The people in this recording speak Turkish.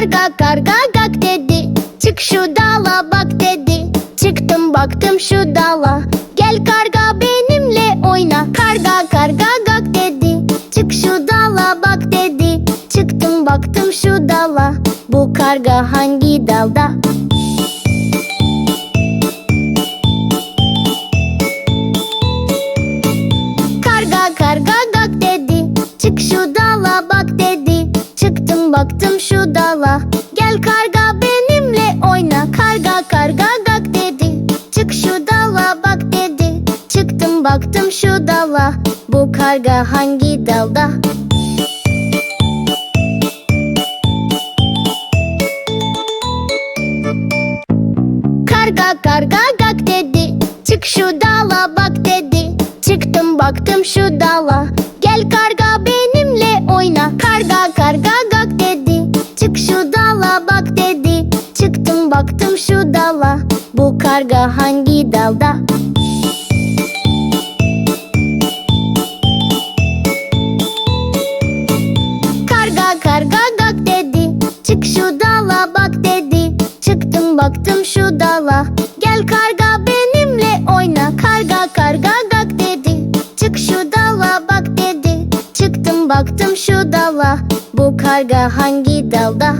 Karga karga gak dedi. Çık şu dala bak dedi. Çıktım baktım şu dala. Gel karga benimle oyna. Karga karga gak dedi. Çık şu dala bak dedi. Çıktım baktım şu dala. Bu karga hangi dalda? Karga karga gak dedi. Çık şu dala bak Baktım şu dala. Gel karga benimle oyna. Karga karga gak dedi. Çık şu dala bak dedi. Çıktım baktım şu dala. Bu karga hangi dalda? Karga karga gak dedi. Çık şu dala bak dedi. Çıktım baktım şu dala. Gel karga karga hangi dalda? Karga karga gak dedi. Çık şu dala bak dedi. Çıktım baktım şu dala. Gel karga benimle oyna. Karga karga gak dedi. Çık şu dala bak dedi. Çıktım baktım şu dala. Bu karga hangi dalda?